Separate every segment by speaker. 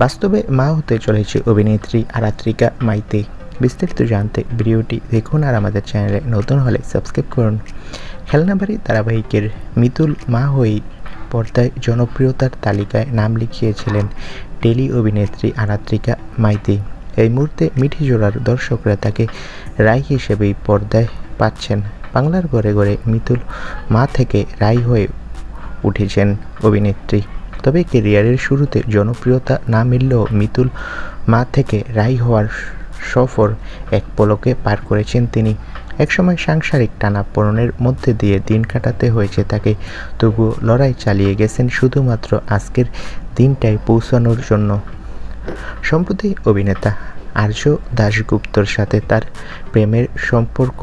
Speaker 1: বাস্তবে মা হতে চলেছে অভিনেত্রী আরাত্রিকা মাইতে। বিস্তারিত জানতে ভিডিওটি দেখুন আর আমাদের চ্যানেলে নতুন হলে সাবস্ক্রাইব করুন। খেলনাবাড়ি ধারাবাহিকের মিতুল মা হয়ে পর্দায় জনপ্রিয়তার তালিকায় নাম লিখিয়েছিলেন টেলি অভিনেত্রী আরাত্রিকা মাইতি। এই মুহূর্তে মিঠি জোড়ার দর্শকরা তাকে রায় হিসেবেই পর্দায় পাচ্ছেন। বাংলার ঘরে ঘরে মিতুল মা থেকে রায় হয়ে উঠেছেন অভিনেত্রী। তবে কেরিয়ারের শুরুতে জনপ্রিয়তা না মিললেও মিতুল মা থেকে রাই হওয়ার সফর এক পলকে পার করেছেন তিনি। একসময় সাংসারিক টানাপোড়েনের মধ্যে দিয়ে দিন কাটাতে হয়েছে তাকে, তবুও লড়াই চালিয়ে গেছেন শুধুমাত্র আজকের দিনটায় পৌঁছানোর জন্য। সম্প্রতি অভিনেতা আর্য দাশগুপ্তর সাথে তার প্রেমের সম্পর্ক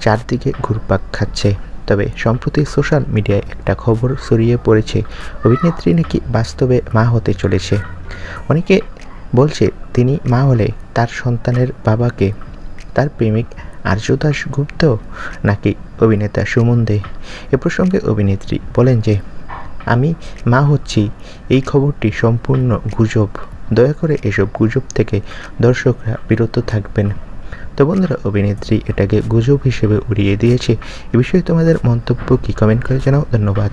Speaker 1: চারদিকে ঘুরপাক খাচ্ছে। তবে সম্প্রতি সোশ্যাল মিডিয়ায় একটা খবর ছড়িয়ে পড়েছে, অভিনেত্রী নাকি বাস্তবে মা হতে চলেছে। অনেকে বলছে তিনি মা হলে তার সন্তানের বাবাকে, তার প্রেমিক আর্য দাশগুপ্ত নাকি অভিনেতা সুমন দে। এ প্রসঙ্গে অভিনেত্রী বলেন যে, আমি মা হচ্ছি, এই খবরটি সম্পূর্ণ গুজব। দয়া করে এসব গুজব থেকে দর্শকরা বিরত থাকবেন। তো বন্ধুরা অভিনেত্রী এটাকে গুজব হিসেবে উড়িয়ে দিয়েছে। এ বিষয়ে তোমাদের মন্তব্য কি? কমেন্ট করে জানাও। ধন্যবাদ।